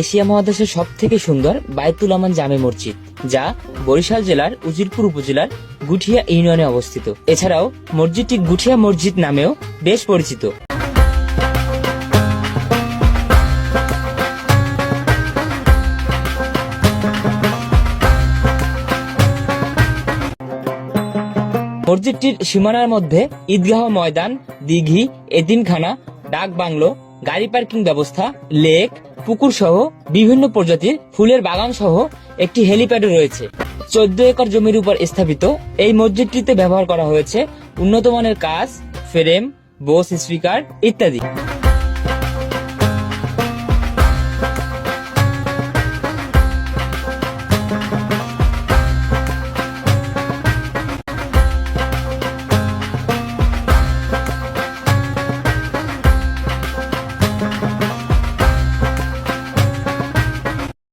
Asia মহাদেশের সব থেকে সুন্দর বায়তুল আমান জামে মসজিদ, যা বরিশাল জেলার উজিরপুর উপজেলার গুঠিয়া ইউনিয়নে অবস্থিত। এছাড়াও মসজিদটি গুঠিয়া মসজিদ নামেও বেশ পরিচিত। মসজিদটির সীমানার মধ্যে ঈদগাহ ময়দান, দিঘি, এতিমখানা ডাক বাংলো গাড়ি পার্কিং ব্যবস্থা, লেক, পুকুর সহ বিভিন্ন প্রজাতির ফুলের বাগান সহ একটি হেলিপ্যাডও রয়েছে। চোদ্দ একর জমির উপর স্থাপিত এই মসজিদটিতে ব্যবহার করা হয়েছে উন্নত মানের কাজ ফ্রেম, বোস, স্পিকার ইত্যাদি।